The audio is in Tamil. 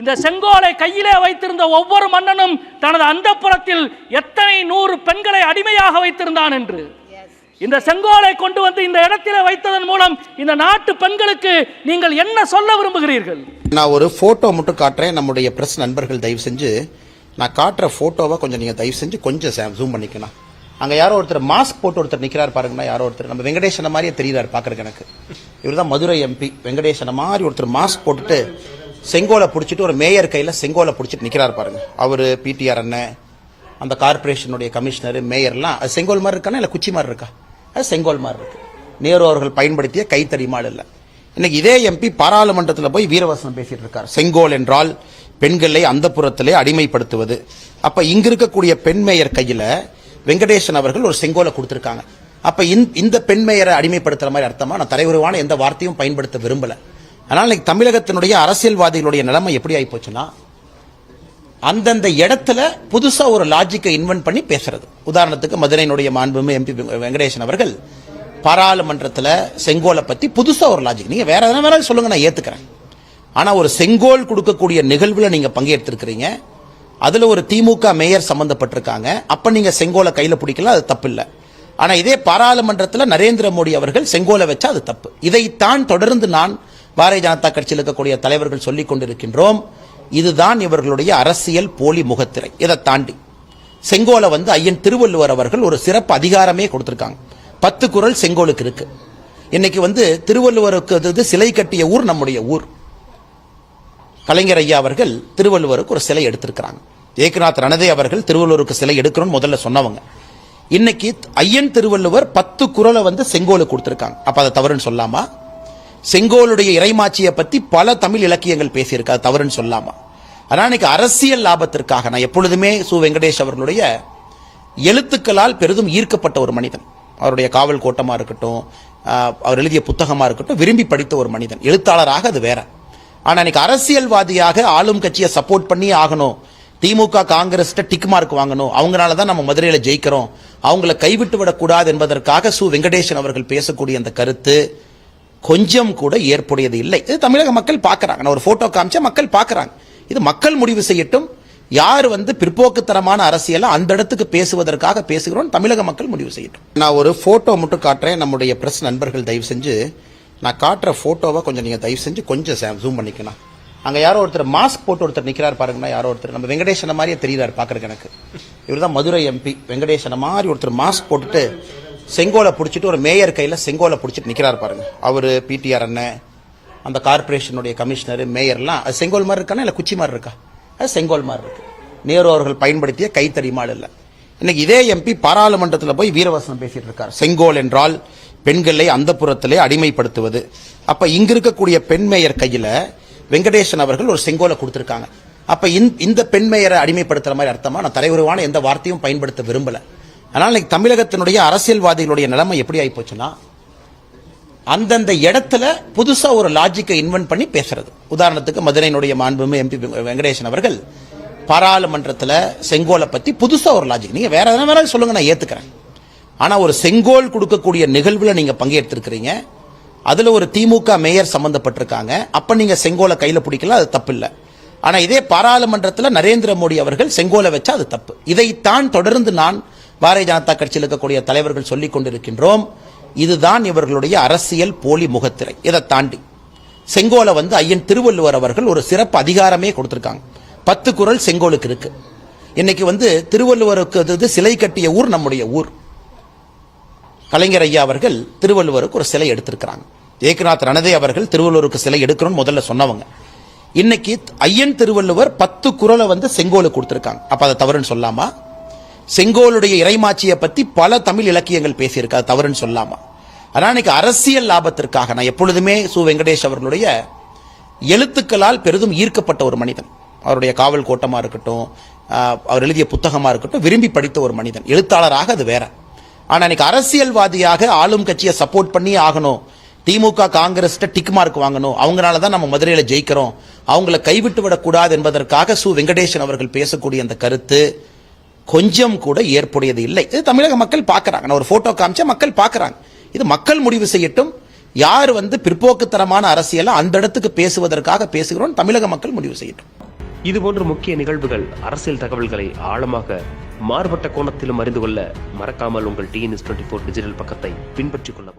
இந்த செங்கோலை கையிலே வைத்திருந்த ஒவ்வொரு மன்னனும் தனது அந்தப்புறத்தில் எத்தனை நூறு பெண்களை அடிமையாக வைத்திருந்தான் என்று. இந்த செங்கோலை கொண்டு வந்து இந்த இடத்திலே வைத்ததன் மூலம் இந்த நாட்டு பெண்களுக்கு நீங்கள் என்ன சொல்ல விரும்புகிறீர்கள்? நான் ஒரு போட்டோ மட்டும் காட்டுறேன். நம்முடைய பிரஸ் நண்பர்கள் தயவு செஞ்சு நான் காட்டுற போட்டோவை கொஞ்சம் நீங்க தயவு செஞ்சு கொஞ்சம் ஜூம் பண்ணிக்கணும். அங்க யாரோ ஒருத்தர் மாஸ்க் போட்டு ஒருத்தர் நிக்கிறார் பாருங்கண்ணா யாரோ ஒருத்தர். நம்ம வெங்கடேசன மாதிரியே தெரியுறாரு பாக்குறதுக்கு எனக்கு. இவர்தான் மதுரை எம்பி வெங்கடேசன மாதிரி ஒருத்தர் மாஸ்க் போட்டுட்டு செங்கோலை பிடிச்சிட்டு ஒரு மேயர் கையில் செங்கோலை பிடிச்சிட்டு நிற்கிறார் பாருங்க. அவர் பிடிஆர் அண்ணன் அந்த கார்பரேஷனுடைய கமிஷனர் மேயர்லாம் அது செங்கோல் மாதிரி இருக்கானா இல்லை குச்சி மாதிரி இருக்கா? அது செங்கோல் மாதிரி இருக்கு. நேரு அவர்கள் பயன்படுத்திய கைத்தறி மாடு இல்லை. இன்னைக்கு இதே எம்பி பாராளுமன்றத்தில் போய் வீரவசனம் பேசிட்டு இருக்கார். செங்கோல் என்றால் பெண்களை அந்த புறத்திலே அடிமைப்படுத்துவது. அப்ப இங்க இருக்கக்கூடிய பெண் மேயர் கையில வெங்கடேசன் அவர்கள் ஒரு செங்கோலை கொடுத்திருக்காங்க. அப்ப இந்த- இந்த பெண் மேயரை அடிமைப்படுத்துற மாதிரி அர்த்தமா? நான் தலைவருவான எந்த வார்த்தையும் பயன்படுத்த விரும்பல. ஆனால் இன்னைக்கு தமிழகத்தினுடைய அரசியல்வாதிகளுடைய நிலைமை எப்படி ஆகி போச்சுன்னா அந்தந்த இடத்துல புதுசாக ஒரு லாஜிக்கை இன்வென்ட் பண்ணி பேசுறது. உதாரணத்துக்கு மதுரையினுடைய மாண்புமே எம்பி வெங்கடேசன் அவர்கள் பாராளுமன்றத்தில் செங்கோலை பற்றி புதுசாக ஒரு லாஜிக் நீங்கள் வேற எதனா வேணாலும் சொல்லுங்க நான் ஏற்றுக்கிறேன் ஆனால் ஒரு செங்கோல் கொடுக்கக்கூடிய நிகழ்வில் நீங்கள் பங்கேற்றிருக்கிறீங்க. அதில் ஒரு திமுக மேயர் சம்பந்தப்பட்டிருக்காங்க. அப்போ நீங்கள் செங்கோலை கையில் பிடிக்கல அது தப்பு இல்லை ஆனால் இதே பாராளுமன்றத்தில் நரேந்திர மோடி அவர்கள் செங்கோலை வச்சா அது தப்பு. இதைத்தான் தொடர்ந்து நான் பாரதிய ஜனதா கட்சியில் இருக்கக்கூடிய தலைவர்கள் சொல்லிக் கொண்டிருக்கின்றோம் இதுதான் இவர்களுடைய அரசியல் போலி முகத்திரை. இதை தாண்டி செங்கோலை வந்து ஐயன் திருவள்ளுவர் அவர்கள் ஒரு சிறப்பு அதிகாரமே கொடுத்திருக்காங்க. பத்து குரல் செங்கோலுக்கு இருக்கு. இன்னைக்கு வந்து திருவள்ளுவருக்கு அது சிலை கட்டிய ஊர் நம்முடைய ஊர். கலைஞர் ஐயா அவர்கள் திருவள்ளுவருக்கு ஒரு சிலை எடுத்திருக்கிறாங்க. ஏக்நாத் ரணதே அவர்கள் திருவள்ளுவருக்கு சிலை எடுக்கணும்னு முதல்ல சொன்னவங்க. இன்னைக்கு ஐயன் திருவள்ளுவர் பத்து குரலை வந்து செங்கோலுக்கு கொடுத்திருக்காங்க. அப்ப அதை தவறுன்னு சொல்லாமா? செங்கோலுடைய இறைமாட்சியை பத்தி பல தமிழ் இலக்கியங்கள் பேசியிருக்கு தவறுன்னு சொல்லாமா. ஆனால் இன்னைக்கு அரசியல் லாபத்திற்காக நான் எப்பொழுதுமே சு. வெங்கடேஷ் அவர்களுடைய எழுத்துக்களால் பெரிதும் ஈர்க்கப்பட்ட ஒரு மனிதன். அவருடைய காவல் கோட்டமாக இருக்கட்டும் அவர் எழுதிய புத்தகமாக இருக்கட்டும் விரும்பி படித்த ஒரு மனிதன். எழுத்தாளராக அது வேற. ஆனால் இன்னைக்கு அரசியல்வாதியாக ஆளும் கட்சியை சப்போர்ட் பண்ணி ஆகணும். திமுக காங்கிரஸ் டிக் மார்க் வாங்கணும். அவங்களால தான் நம்ம மதுரையில் ஜெயிக்கிறோம். அவங்கள கைவிட்டு விடக்கூடாது என்பதற்காக சு. வெங்கடேசன் அவர்கள் பேசக்கூடிய அந்த கருத்து கொஞ்சம் கூட ஏற்புடையது இல்லை. இது தமிழக மக்கள் பார்க்குறாங்க. நான் ஒரு ஃபோட்டோ காமிச்சா மக்கள் பார்க்குறாங்க. இது மக்கள் முடிவு செய்யட்டும். யார் வந்து பிற்போக்குத்தனமான அரசியலை அந்த இடத்துக்கு பேசுவதற்காக பேசுகிறோம் தமிழக மக்கள் முடிவு செய்யட்டும். நான் ஒரு ஃபோட்டோ மட்டும் காட்டுறேன். நம்முடைய பிரஸ் நண்பர்கள் தயவு செஞ்சு நான் காட்டுற ஃபோட்டோவை கொஞ்சம் நீங்கள் தயவு செஞ்சு கொஞ்சம் ஜூம் பண்ணிக்கணும். அங்கே யாரோ ஒருத்தர் மாஸ்க் போட்டு ஒருத்தர் நிற்கிறார் பாருங்கன்னா யாரோ ஒருத்தர். நம்ம வெங்கடேஷனை மாதிரியே தெரியுறாரு பாக்குறதுக்கு எனக்கு. இவர் தான் மதுரை எம்பி வெங்கடேஷனை மாதிரி ஒருத்தர் மாஸ்க் போட்டுட்டு செங்கோலை பிடிச்சிட்டு ஒரு மேயர் கையில் செங்கோலை பிடிச்சிட்டு நிற்கிறார் பாருங்க. அவர் பிடிஆர் அண்ணன் அந்த கார்பரேஷனுடைய கமிஷனர் மேயர்லாம் அது செங்கோல் மாதிரி இருக்கானா இல்லை குச்சி மாதிரி இருக்கா? அது செங்கோல் மாதிரி இருக்கு. நேரு அவர்கள் பயன்படுத்திய கைத்தறி மாடு இல்லை. இன்னைக்கு இதே எம்பி பாராளுமன்றத்தில் போய் வீரவசனம் பேசிட்டு இருக்கார். செங்கோல் என்றால் பெண்களை அந்த புறத்திலே அடிமைப்படுத்துவது. அப்ப இங்க இருக்கக்கூடிய பெண் மேயர் கையில வெங்கடேசன் அவர்கள் ஒரு செங்கோலை கொடுத்திருக்காங்க. அப்ப இந்த- இந்த பெண் மேயரை அடிமைப்படுத்துற மாதிரி அர்த்தமா? நான் தலைவருவான எந்த வார்த்தையும் பயன்படுத்த விரும்பல. ஆனால் இன்னைக்கு தமிழகத்தினுடைய அரசியல்வாதிகளுடைய நிலைமை எப்படி ஆகி போச்சுன்னா அந்தந்த இடத்துல புதுசா ஒரு லாஜிக்கை இன்வென்ட் பண்ணி பேசுறது. உதாரணத்துக்கு மதுரையினுடைய மாண்புமே எம்பி வெங்கடேசன் அவர்கள் பாராளுமன்றத்தில் செங்கோலை பத்தி புதுசா ஒரு லாஜிக் நீங்க வேற எதனா வேணாலும் சொல்லுங்க நான் ஏத்துக்கிறேன். ஆனா ஒரு செங்கோல் கொடுக்கக்கூடிய நிகழ்வுல நீங்க பங்கேற்றிருக்கிறீங்க. அதுல ஒரு திமுக மேயர் சம்பந்தப்பட்டிருக்காங்க. அப்ப நீங்க செங்கோலை கையில பிடிக்கல அது தப்பு இல்லை. ஆனா இதே பாராளுமன்றத்தில் நரேந்திர மோடி அவர்கள் செங்கோலை வச்சா அது தப்பு. இதைத்தான் தொடர்ந்து நான் பாரதிய ஜனதா கட்சியில் இருக்கக்கூடிய தலைவர்கள் சொல்லிக் கொண்டிருக்கின்றோம் இதுதான் இவர்களுடைய அரசியல் போலி முகத்திரை. இதை தாண்டி செங்கோலை வந்து ஐயன் திருவள்ளுவர் அவர்கள் ஒரு சிறப்பு அதிகாரமே கொடுத்திருக்காங்க. பத்து குரல் செங்கோலுக்கு இருக்கு. இன்னைக்கு வந்து திருவள்ளுவருக்கு அது சிலை கட்டிய ஊர் நம்முடைய ஊர். கலைஞர் ஐயா அவர்கள் திருவள்ளுவருக்கு ஒரு சிலை எடுத்திருக்கிறாங்க. ஏக்நாத் ரணதே அவர்கள் திருவள்ளுவருக்கு சிலை எடுக்கணும்னு முதல்ல சொன்னவங்க. இன்னைக்கு ஐயன் திருவள்ளுவர் பத்து குரலை வந்து செங்கோலுக்கு கொடுத்திருக்காங்க. அப்ப அதை தவறுன்னு சொல்லாமா? செங்கோலுடைய இறைமாட்சியை பத்தி பல தமிழ் இலக்கியங்கள் பேசியிருக்கா தவறுன்னு சொல்லாமா? ஆனா இன்னைக்கு அரசியல் லாபத்திற்காக நான் எப்பொழுதுமே சு. வெங்கடேஷ் அவர்களுடைய எழுத்துக்களால் பெரிதும் ஈர்க்கப்பட்ட ஒரு மனிதன். அவருடைய காவல் கோட்டமா இருக்கட்டும் அவர் எழுதிய புத்தகமா இருக்கட்டும் விரும்பி படித்த ஒரு மனிதன். எழுத்தாளராக அது வேற. ஆனா இன்னைக்கு அரசியல்வாதியாக ஆளும் கட்சியை சப்போர்ட் பண்ணி ஆகணும். திமுக காங்கிரஸ் டிக் மார்க் வாங்கணும். அவங்களால தான் நம்ம மதுரையில் ஜெயிக்கிறோம். அவங்கள கைவிட்டு விடக்கூடாது என்பதற்காக சு. வெங்கடேசன் அவர்கள் பேசக்கூடிய அந்த கருத்து கொஞ்சம் கூட ஏற்புடையது இல்லை. இது தமிழக மக்கள் பார்க்குறாங்க. நான் ஒரு ஃபோட்டோ காமிச்சா மக்கள் பார்க்குறாங்க. இது மக்கள் முடிவு செய்யட்டும். யார் வந்து பிற்போக்குத்தனமான அரசியலை அந்த இடத்துக்கு பேசுவதற்காக பேசுகிறோம் தமிழக மக்கள் முடிவு செய்யட்டும். இதுபோன்ற முக்கிய நிகழ்வுகள் அரசியல் தகவல்களை ஆழமாக மாறுபட்ட கோணத்திலும் அறிந்து கொள்ள மறக்காமல் உங்கள் டிஎன்எஸ் டுவெண்ட்டி ஃபோர் டிஜிட்டல் பக்கத்தை பின்பற்றிக் கொள்ளவும்.